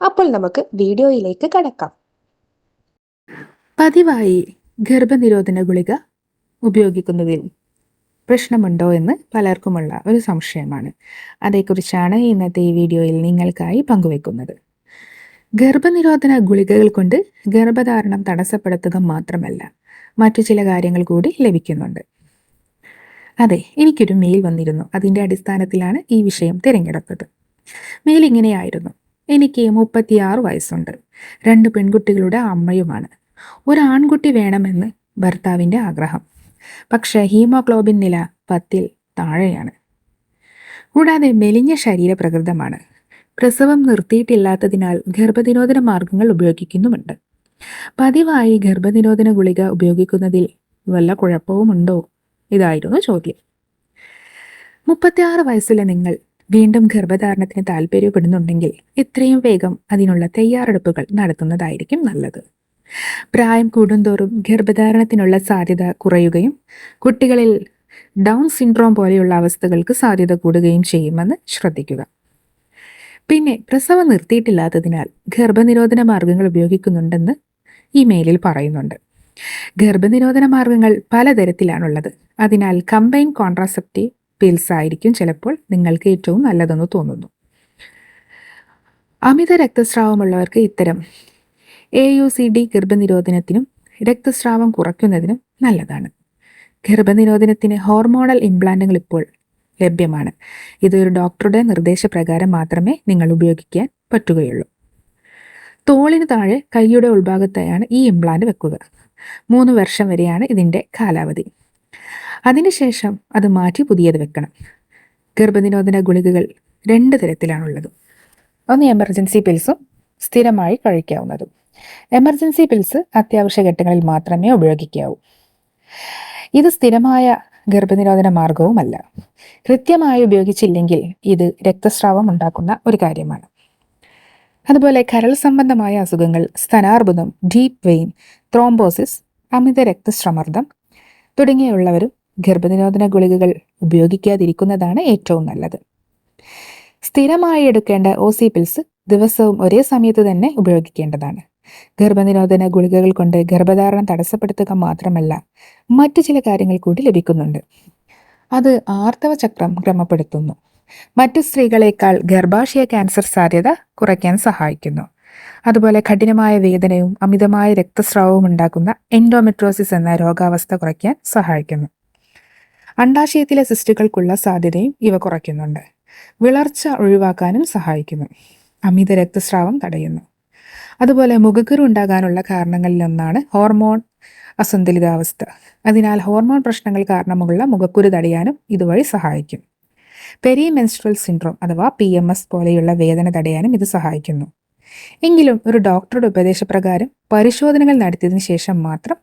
അപ്പോൾ നമുക്ക് വീഡിയോയിലേക്ക് കടക്കാം. പതിവായി ഗർഭനിരോധന ഗുളിക ഉപയോഗിക്കുന്നതിൽ പ്രശ്നമുണ്ടോ എന്ന് പലർക്കുമുള്ള ഒരു സംശയമാണ്. അതേക്കുറിച്ചാണ് ഇന്നത്തെ ഈ വീഡിയോയിൽ നിങ്ങൾക്കായി പങ്കുവെക്കുന്നത്. ഗർഭനിരോധന ഗുളികകൾ കൊണ്ട് ഗർഭധാരണം തടസ്സപ്പെടുത്തുക മാത്രമല്ല മറ്റു ചില കാര്യങ്ങൾ കൂടി ലഭിക്കുന്നുണ്ട്. അതെ എനിക്കൊരു മെയിൽ വന്നിരുന്നു. അതിന്റെ അടിസ്ഥാനത്തിലാണ് ഈ വിഷയം തിരഞ്ഞെടുത്തത്. മെയിൽ ഇങ്ങനെയായിരുന്നു. എനിക്ക് മുപ്പത്തിയാറ് വയസ്സുണ്ട്. രണ്ട് പെൺകുട്ടികളുടെ അമ്മയുമാണ്. ഒരു ആൺകുട്ടി വേണമെന്ന് ഭർത്താവിന്റെ ആഗ്രഹം. പക്ഷേ ഹീമോഗ്ലോബിൻ നില പത്തിൽ താഴെയാണ്. കൂടാതെ മെലിഞ്ഞ ശരീരപ്രകൃതമാണ്. പ്രസവം നിർത്തിയിട്ടില്ലാത്തതിനാൽ ഗർഭനിരോധന മാർഗങ്ങൾ ഉപയോഗിക്കുന്നുമുണ്ട്. പതിവായി ഗർഭനിരോധന ഗുളിക ഉപയോഗിക്കുന്നതിൽ വല്ല കുഴപ്പവുമുണ്ടോ? ഇതായിരുന്നു ചോദ്യം. മുപ്പത്തിയാറ് വയസ്സിലെ നിങ്ങൾ വീണ്ടും ഗർഭധാരണത്തിന് താല്പര്യപ്പെടുന്നുണ്ടെങ്കിൽ എത്രയും വേഗം അതിനുള്ള തയ്യാറെടുപ്പുകൾ നടത്തുന്നതായിരിക്കും നല്ലത്. പ്രായം കൂടുന്തോറും ഗർഭധാരണത്തിനുള്ള സാധ്യത കുറയുകയും കുട്ടികളിൽ ഡൗൺ സിൻഡ്രോം പോലെയുള്ള അവസ്ഥകൾക്ക് സാധ്യത കൂടുകയും ചെയ്യുമെന്ന് ശ്രദ്ധിക്കുക. പിന്നെ പ്രസവം നിർത്തിയിട്ടില്ലാത്തതിനാൽ ഗർഭനിരോധന മാർഗങ്ങൾ ഉപയോഗിക്കുന്നുണ്ടെന്ന് ഈ മെയിലിൽ പറയുന്നുണ്ട്. ഗർഭനിരോധന മാർഗങ്ങൾ പലതരത്തിലാണുള്ളത്. അതിനാൽ കമ്പൈൻ കോൺട്രാസെപ്റ്റീവ് പിൽസ് ആയിരിക്കും ചിലപ്പോൾ നിങ്ങൾക്ക് ഏറ്റവും നല്ലതെന്ന് തോന്നുന്നു. അമിത രക്തസ്രാവമുള്ളവർക്ക് ഇത്തരം എ യു സി ഡി ഗർഭനിരോധനത്തിനും രക്തസ്രാവം കുറയ്ക്കുന്നതിനും നല്ലതാണ്. ഗർഭനിരോധനത്തിന് ഹോർമോണൽ ഇംപ്ലാന്റുകൾ ഇപ്പോൾ ലഭ്യമാണ്. ഇതൊരു ഡോക്ടറുടെ നിർദ്ദേശപ്രകാരം മാത്രമേ നിങ്ങൾ ഉപയോഗിക്കാൻ പറ്റുകയുള്ളൂ. തോളിന് താഴെ കൈയുടെ ഉൾഭാഗത്തായാണ് ഈ ഇംപ്ലാന്റ് വെക്കുക. മൂന്ന് വർഷം വരെയാണ് ഇതിന്റെ കാലാവധി. അതിനുശേഷം അത് മാറ്റി പുതിയത് വെക്കണം. ഗർഭനിരോധന ഗുളികകൾ രണ്ട് തരത്തിലാണുള്ളത്. ഒന്ന് എമർജൻസി പിൽസും സ്ഥിരമായി കഴിക്കാവുന്നതും. എമർജൻസി പിൽസ് അത്യാവശ്യ ഘട്ടങ്ങളിൽ മാത്രമേ ഉപയോഗിക്കാവൂ. ഇത് സ്ഥിരമായ ഗർഭനിരോധന മാർഗവുമല്ല. കൃത്യമായി ഉപയോഗിച്ചില്ലെങ്കിൽ ഇത് രക്തസ്രാവം ഉണ്ടാക്കുന്ന ഒരു കാര്യമാണ്. അതുപോലെ കരൾ സംബന്ധമായ അസുഖങ്ങൾ സ്തനാർബുദം ഡീപ് വെയിൻ ത്രോംബോസിസ് അമിത രക്തസമ്മർദ്ദം തുടങ്ങിയുള്ളവരും ഗർഭനിരോധന ഗുളികകൾ ഉപയോഗിക്കാതിരിക്കുന്നതാണ് ഏറ്റവും നല്ലത്. സ്ഥിരമായി എടുക്കേണ്ട ഒ സി പിൽസ് ദിവസവും ഒരേ സമയത്ത് തന്നെ ഉപയോഗിക്കേണ്ടതാണ്. ഗർഭനിരോധന ഗുളികകൾ കൊണ്ട് ഗർഭധാരണം തടസ്സപ്പെടുത്തുക മാത്രമല്ല മറ്റു ചില കാര്യങ്ങൾ കൂടി ലഭിക്കുന്നുണ്ട്. അത് ആർത്തവ ചക്രം ക്രമപ്പെടുത്തുന്നു. മറ്റു സ്ത്രീകളെക്കാൾ ഗർഭാശയ ക്യാൻസർ സാധ്യത കുറയ്ക്കാൻ സഹായിക്കുന്നു. അതുപോലെ കഠിനമായ വേദനയും അമിതമായ രക്തസ്രാവവും ഉണ്ടാക്കുന്ന എൻഡോമെട്രോസിസ് എന്ന രോഗാവസ്ഥ കുറയ്ക്കാൻ സഹായിക്കുന്നു. അണ്ടാശയത്തിലെ സിസ്റ്റുകൾക്കുള്ള സാധ്യതയും ഇവ കുറയ്ക്കുന്നുണ്ട്. വിളർച്ച ഒഴിവാക്കാനും സഹായിക്കുന്നു. അമിത രക്തസ്രാവം തടയുന്നു. അതുപോലെ മുഖക്കുരു ഉണ്ടാകാനുള്ള കാരണങ്ങളിലൊന്നാണ് ഹോർമോൺ അസന്തുലിതാവസ്ഥ. അതിനാൽ ഹോർമോൺ പ്രശ്നങ്ങൾ കാരണമുള്ള മുഖക്കുരു തടയാനും ഇതുവഴി സഹായിക്കും. പെരി മെൻസ്ട്രൽ സിൻഡ്രോം അഥവാ പി എം എസ് പോലെയുള്ള വേദന തടയാനും ഇത് സഹായിക്കുന്നു. എങ്കിലും ഒരു ഡോക്ടറുടെ ഉപദേശപ്രകാരം പരിശോധനകൾ നടത്തിയതിനു ശേഷം മാത്രം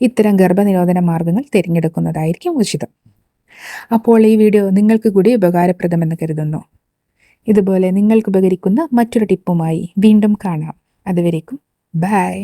ഇത്തരം ഗർഭനിരോധന മാർഗങ്ങൾ തിരഞ്ഞെടുക്കുന്നതായിരിക്കും ഉചിതം. അപ്പോൾ ഈ വീഡിയോ നിങ്ങൾക്ക് കൂടി ഉപകാരപ്രദമെന്ന് കരുതുന്നു. ഇതുപോലെ നിങ്ങൾക്ക് ഉപകരിക്കുന്ന മറ്റൊരു ടിപ്പുമായി വീണ്ടും കാണാം. അതുവരേക്കും ബൈ